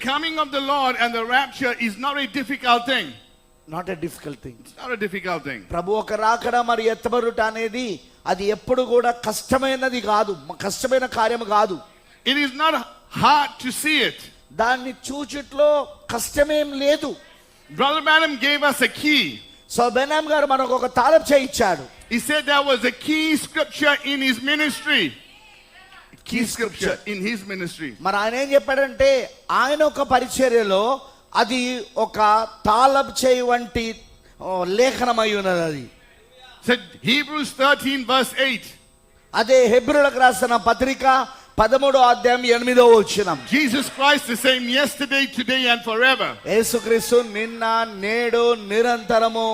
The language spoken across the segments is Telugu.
Coming of the Lord and the rapture is not a difficult thing. Not a difficult thing It's not a difficult thing. ప్రభు ఒక రాకడ మరి ఎత్తబడుట అనేది అది ఎప్పుడు కూడా కష్టమైనది కాదు కష్టమైన కార్యం కాదు It is not hard to see it. దాన్ని చూచుట్లో కష్టమేం లేదు Brother Branham gave us a key. So Branham గారు మనకు ఒక తాళం చేయించాడు He said there was a key scripture in his ministry. Key scripture in his ministry. మరి ఆయన ఏం చెప్పాడంటే ఆయన ఒక పరిచర్యలో అది ఒక తాళం చేయి వంటి లేఖనమై ఉన్నది అది Said Hebrews 13, verse 8. అదే హెబ్రులకు రాసిన పత్రిక పదమూడో అధ్యాయం ఎనిమిదో వచ్చినాం Jesus Christ the same yesterday, today, and forever. యేసుక్రీస్తు నిన్న నేడు నిరంతరము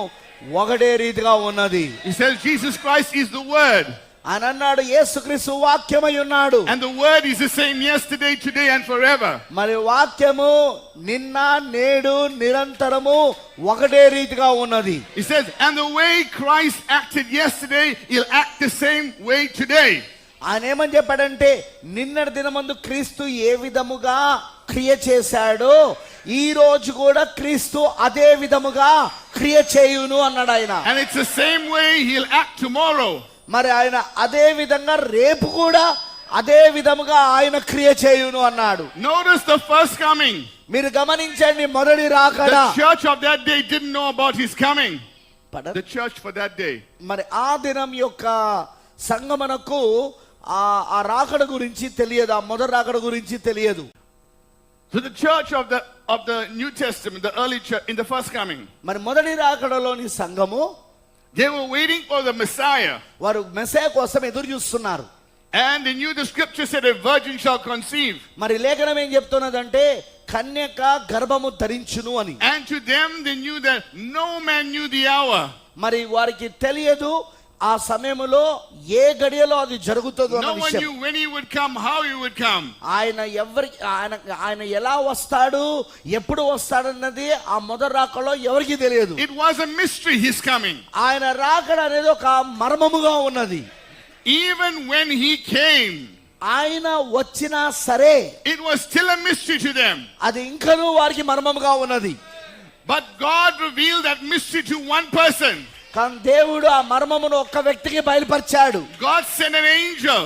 ఒకటే రీతిగా ఉన్నది He says Jesus Christ is the Word. అని అన్నాడు యేసుక్రీస్తు వాక్యమై ఉన్నాడు. And the word is the same yesterday today and for ever మరి వాక్యము నిన్న నేడు నిరంతరము ఒకటే రీతిగా ఉన్నది. He says and the way Christ acted yesterday he'll act the same way today ఆయన ఏమని చెప్పాడంటే నిన్నటి దినమందు క్రీస్తు ఏ విధముగా క్రియ చేశాడు ఈ రోజు కూడా క్రీస్తు అదే విధముగా క్రియ చేయును అన్నాడు ఆయన. And it's the same way he'll act tomorrow మరి ఆయన అదే విధంగా రేపు కూడా అదే విధముగా ఆయన క్రియ చేయును అన్నాడు Notice the first coming. మీరు గమనించండి మొదటి రాకడ of that day didn't know about his coming. పడ- The church for that day. మరి ఆ దినం యొక్క సంగమనకు ఆ ఆ రాకడ గురించి తెలియదు ఆ మొదటి రాకడ గురించి తెలియదు So the church of the of the New Testament, the early church, in the first coming, మరి మొదటి రాకడలోని సంఘము they were waiting for the Messiah. వారు మెసే కోసం ఎదురు చూస్తున్నారు And they knew the scripture said a virgin shall conceive. మరి లేఖనం ఏం చెప్తున్నదంటే కన్యక గర్భము ధరించును అని And to them they knew that no man knew the hour. మరి వారికి తెలియదు ఆ సమయములో ఏ గడియలో అది జరుగుతుందో అన్న విషయం. No one you would come how you would come ఆయన ఎవరు ఆయన ఆయన ఎలా వస్తాడు ఎప్పుడు వస్తాడు అన్నది ఆ మొదర్ రాకలో ఎవరికి తెలియదు. It was a mystery his coming ఆయన రాకడ అనేది ఒక మర్మముగా ఉన్నది. ఈవెన్ వెన్ హీ కేమ్ ఆయన వచ్చినా సరే it was still a mystery to them అది ఇంకనూ వారికి మర్మముగా ఉన్నది. But God revealed that mystery to one person. కానీ దేవుడు ఆ మర్మమును ఒక్క వ్యక్తికి బయలుపరిచాడు. God sent an angel.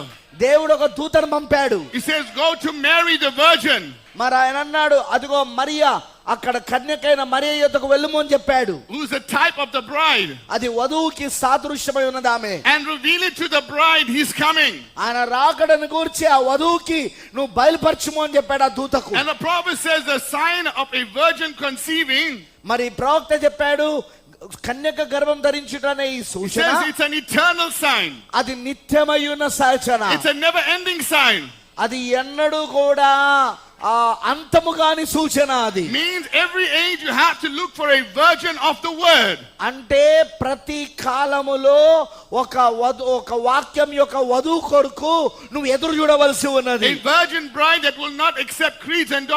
దేవుడు ఒక దూతను పంపాడు. He says, Go to Mary the Virgin, మరి ఆయన అన్నాడు అదిగో మరియా అక్కడ కన్యకైన మరియ యొద్దకు వెళ్ళుము అని చెప్పాడు. Who's a type of the bride, అది వధువుకి సాదృశ్యమై ఉన్నది ఆమె. And reveal it to the bride, he's coming. ఆయన రాకడని గూర్చి ఆ వధువుకి నువ్వు బయలుపరచుము అని చెప్పాడు ఆ దూతకు. And the prophet says, The sign of a virgin conceiving, మరి ప్రవక్త చెప్పాడు కన్యక గర్భం ధరించుటనే సూచన. ఇట్స్ సైన్ అది నిత్యమయ్యున సూచన. ఎండింగ్ సైన్ అది ఎన్నడూ కూడా ఆ అంతము కాని సూచన అది. Means every age you to look for a of the word అంటే ప్రతి కాలములో ఒక ఒక వాక్యం యొక్క వధు కొడుకు నువ్వు ఎదురు చూడవలసి ఉన్నది. A virgin bride that not accept creeds and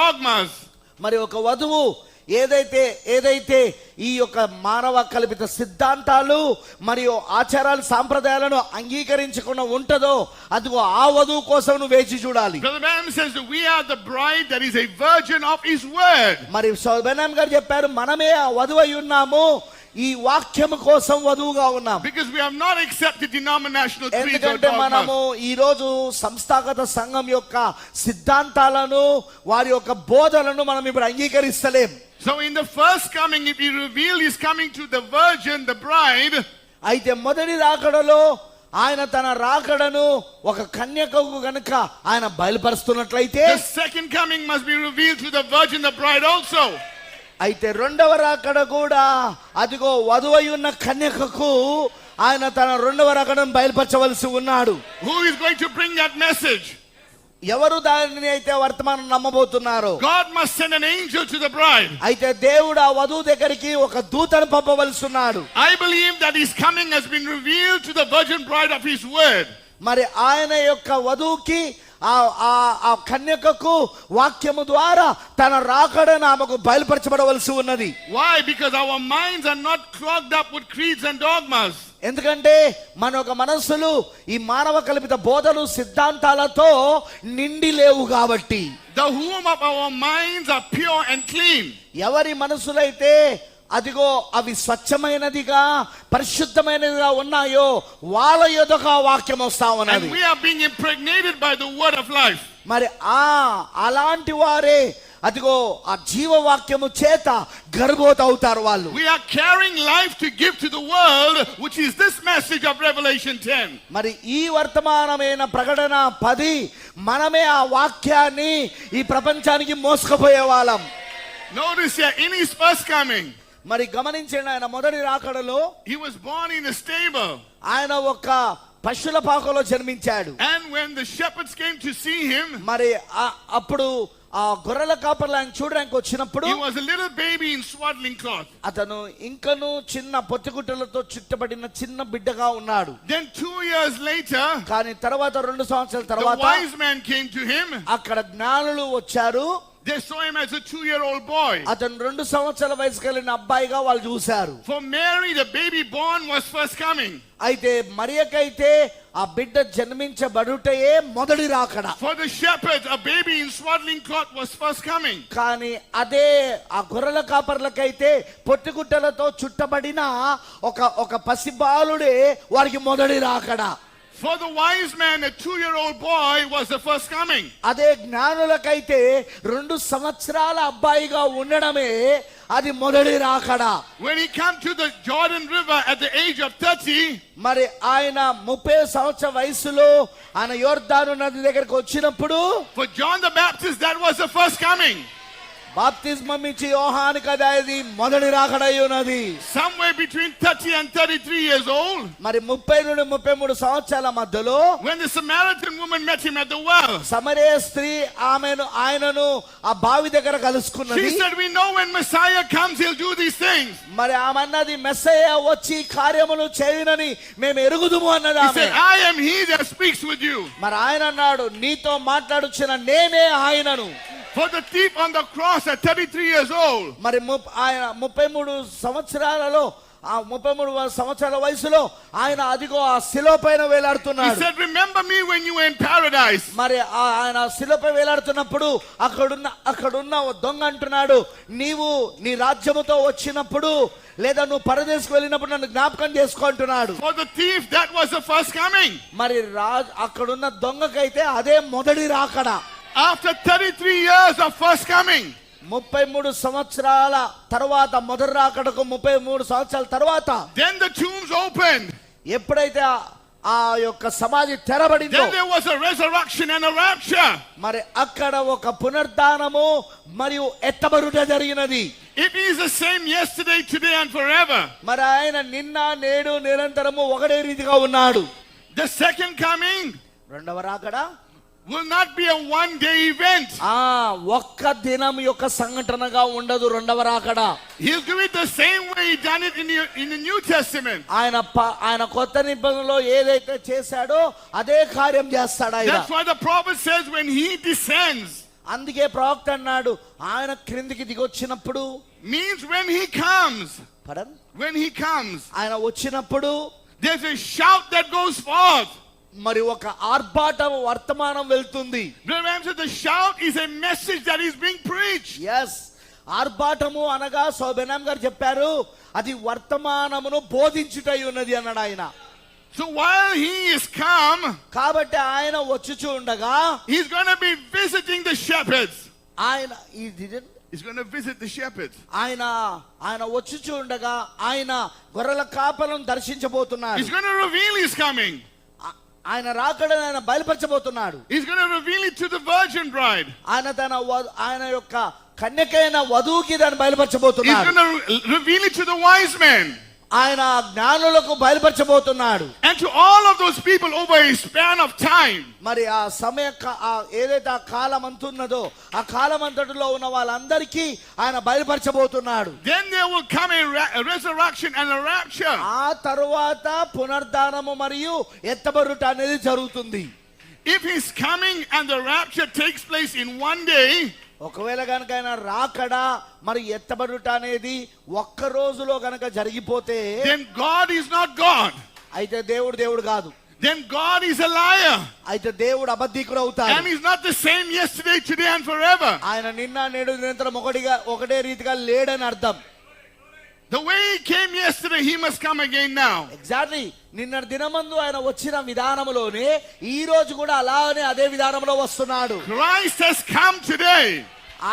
మరి ఒక వధువు ఏదైతే ఏదైతే ఈ యొక్క మానవ కల్పిత సిద్ధాంతాలు మరియు ఆచారాలు సాంప్రదాయాలను అంగీకరించకుండా ఉంటుందో అదిగో ఆ వధువు కోసం నువ్వు వేచి చూడాలి. మరి గారు చెప్పారు మనమే ఆ వధువు అయి ఉన్నాము ఈ వాక్యము కోసం వధువుగా ఉన్నాం we have not accepted denominational creeds or ఎందుకంటే మనము. ఈ రోజు సంస్థాగత సంఘం యొక్క సిద్ధాంతాలను వారి యొక్క బోధలను మనం ఇప్పుడు అంగీకరిస్తలేం So in the first coming, if he revealed he's coming to the virgin, the bride, అయితే మొదటి రాకడలో ఆయన తన రాకడను ఒక కన్యకకు గనుక ఆయన బయలుపరుస్తున్నట్లయితే the second coming must be revealed to the virgin, the bride also. అయితే రెండవ రాకడ కూడా అదిగో వధువై ఉన్న కన్యకకు ఆయన తన రెండవ రాకడను బయలుపరచవలసి ఉన్నాడు Who is going to bring that message? ఎవరు దానిని అయితే వర్తమానం నమ్మబోతున్నారు God must send an angel to the bride. అయితే దేవుడు ఆ వధువు దగ్గరికి ఒక దూతను పంపవలసి ఉన్నాడు I believe that his coming has been revealed to the virgin bride of his word. మరి ఆయన యొక్క వధువుకి ఆ ఆ- ఆ కన్యకకు వాక్యము ద్వారా తన రాకడను ఆమెకు బయలుపరచబడవలసి ఉన్నది Why? Because our minds are not clogged up with creeds and dogmas. ఎందుకంటే మన ఒక మనస్సులు ఈ మానవ కల్పిత బోధలు సిద్ధాంతాలతో నిండి లేవు కాబట్టి The womb of our minds are pure and clean. ఎవరి మనసులైతే అదిగో అవి స్వచ్ఛమైనదిగా పరిశుద్ధమైనదిగా ఉన్నాయో వాళ్ళ యొక్క వాక్యం వస్తా ఉన్నది. మరి ఆ అలాంటి వారే అదిగో ఆ జీవ వాక్యము చేత గర్భోత్ అవుతారు వాళ్ళు we are carrying life to give the world which is this message of revelation 10 మరి ఈ వర్తమానమైన ప్రకటన పది మనమే ఆ వాక్యాన్ని ఈ ప్రపంచానికి మోసుకుపోయే వాళ్ళం. Notice here in his first coming మరి గమనించండి ఆయన మొదటి రాకడలో he was born in a stable. ఆయన ఒక పశువుల పాకలో జన్మించాడు And when the shepherds came to see him, మరి అప్పుడు ఆ గొర్రెల కాపర్లు ఆయన చూడడానికి వచ్చినప్పుడు he was a little baby in swaddling cloth. అతను ఇంకను చిన్న పొత్తిగుట్టలతో చుట్టబడిన చిన్న బిడ్డగా ఉన్నాడు Then two years later, కానీ తర్వాత రెండు సంవత్సరాల the తర్వాత wise man came to him. అక్కడ జ్ఞానులు వచ్చారు They saw him as a two-year-old boy. అతను రెండు సంవత్సరాల వయసు కలిగిన అబ్బాయిగా వాళ్ళు చూశారు For Mary, the baby born was first coming. అయితే మరియకైతే ఆ బిడ్డ జన్మించబడుటయే మొదటి రాకడ For the shepherds, a baby in swaddling cloth was first coming. కానీ అదే ఆ గొర్రెల కాపర్లకైతే పొట్టిగుట్టలతో చుట్టబడిన ఒక ఒక పసిబాలుడే వారికి మొదటి రాకడ For the wise man, a two-year-old boy was the first coming. అదే జ్ఞానులకైతే రెండు సంవత్సరాల అబ్బాయిగా ఉండడమే అది మొదటి రాకడ When he came to the Jordan River at the age of 30, మరి ఆయన ముప్పై సంవత్సర వయసులో ఆయన యోర్దాను నది దగ్గరకు వచ్చినప్పుడు for John the Baptist, that was the first coming. బాప్తిస్మం ఇచ్చి యోహానికి అది అది మొదటి రాకడై ఉన్నది Somewhere between 30 and 33 years old, మరి ముప్పై నుండి ముప్పై మూడు సంవత్సరాల మధ్యలో when the Samaritan woman met him at the well, సమరే స్త్రీ ఆమెను ఆయనను ఆ బావి దగ్గర కలుసుకున్నది she said, We know when Messiah comes, he'll do these things. మరి ఆమె అన్నది మెస్సయ్య వచ్చి కార్యములు చేయునని మేము ఎరుగుదుము అన్నది He ఆమె said, I am he that speaks with you. మరి ఆయన అన్నాడు నీతో మాట్లాడుచున్న నేనే ఆయనను For the thief on the cross at 33 years old, మరి ఆయన ముప్పై మూడు సంవత్సరాలలో ఆ ముప్పై మూడు సంవత్సరాల వయసులో ఆయన అదిగో ఆ శిలో పైన he వేలాడుతున్నాడు said, Remember me when you were in paradise. మరి ఆయన శిలపై వేలాడుతున్నప్పుడు అక్కడున్న అక్కడున్న దొంగ అంటున్నాడు నీవు నీ రాజ్యముతో వచ్చినప్పుడు లేదా నువ్వు పరదేశకు వెళ్ళినప్పుడు నన్ను జ్ఞాపకం చేసుకో అంటున్నాడు For the thief, that was the first coming. మరి అక్కడున్న దొంగకైతే అదే మొదటి రాకడ After 33 years of first coming, ముప్పై మూడు సంవత్సరాల తర్వాత మొదటి రాకడకు ముప్పై మూడు సంవత్సరాల తర్వాత then the tombs opened. ఎప్పుడైతే ఆ- ఆ యొక్క సమాధి తెరబడిందో Then there was a resurrection and a rapture. మరి అక్కడ ఒక పునర్ధానము మరియు ఎత్తబడుట జరిగినది It is the same yesterday, today, and forever. మరి ఆయన నిన్న నేడు నిరంతరము ఒకటే రీతిగా ఉన్నాడు The second coming రెండవ రాకడ will not be a one day event. ఆ ఒక్క దినం యొక్క సంఘటనగా ఉండదు రెండవ రాకడ He'll do it the same way he done it in the, in the New Testament. ఆయన ప- ఆయన కొత్త నిబంధనలో ఏదైతే చేశాడో అదే కార్యం చేస్తాడు ఆయన That's why the prophet says when he descends, అందుకే ప్రవక్త అన్నాడు ఆయన క్రిందికి దిగొచ్చినప్పుడు means when he comes. పడన్ When he comes, ఆయన వచ్చినప్పుడు there's a shout that goes forth. మరి ఒక ఆర్భాటం వర్తమానం వెళ్తుంది Remember, the shout is a message that is being preached. Yes ఆర్భాటము అనగా సోబెనాం గారు చెప్పారు అది వర్తమానమును బోధించుటై ఉన్నది అన్నాడు ఆయన So while he is come, కాబట్టి ఆయన వచ్చుచూ ఉండగా he's going to be visiting the shepherds. ఆయన ఈ didn't- He's going to visit the shepherds. ఆయన ఆయన వచ్చుచూ ఉండగా ఆయన గొర్రెల కాపలను దర్శించబోతున్నాడు He's going to reveal his coming. ఆయన రాకడని ఆయన బయలుపరచబోతున్నాడు. Is gonna reveal it to the virgin bride ఆయన తన ఆయన యొక్క కన్యకైన వధువుకి దాని బయలుపరచబోతున్నాడు. Is gonna reveal it to the wise man ఆయన జ్ఞానులకు బయలుపరచబోతున్నాడు. And to all of those people over he span of time మరి ఆ సమయ ఆ ఏదైతే ఆ కాలం అంతున్నదో ఆ కాలం అంతటిలో ఉన్న వాళ్ళందరికీ ఆయన బయలుపరచబోతున్నాడు. Then they will come a resurrection and a rapture ఆ తరువాత పునర్ధానము మరియు ఎత్తబడుట అనేది జరుగుతుంది. If his coming and the rapture takes place in one day ఒకవేళ కనుక ఆయన రాకడా మరి ఎత్తబడుట అనేది ఒక్క రోజులో గనక జరిగిపోతే then God is not God. అయితే దేవుడు దేవుడు కాదు then God is a liar. అయితే దేవుడు అబద్ధికుడు అవుతాడు And he's not the same yesterday, today, and forever. ఆయన నిన్న నేడు నిరంతరం ఒకటిగా ఒకటే రీతిగా లేడని అర్థం The way he came yesterday, he must come again now. Exactly నిన్న దినమందు ఆయన వచ్చిన విధానంలోనే ఈ రోజు కూడా అలానే అదే విధానంలో వస్తున్నాడు Christ has come today.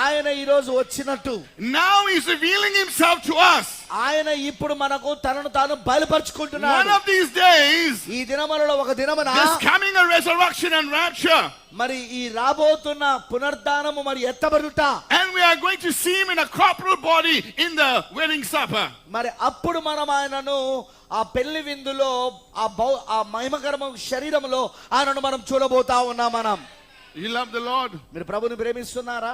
ఆయన ఈ రోజు వచ్చినట్టు Now he's revealing himself to us. ఆయన ఇప్పుడు మనకు తనను తాను One బయలుపరుచుకుంటున్నాడు of these days, ఈ దినములలో ఒక దినమున a resurrection and rapture. మరి ఈ రాబోతున్న పునర్ధానము మరి ఎత్తబడుట And we are going to see him in a corporal body in the wedding supper. మరి అప్పుడు మనం ఆయనను ఆ పెళ్ళి విందులో ఆ బౌ ఆ మహిమకరమ శరీరంలో ఆయనను మనం చూడబోతా ఉన్నాం మనం You love the Lord. మీరు ప్రభుని ప్రేమిస్తున్నారా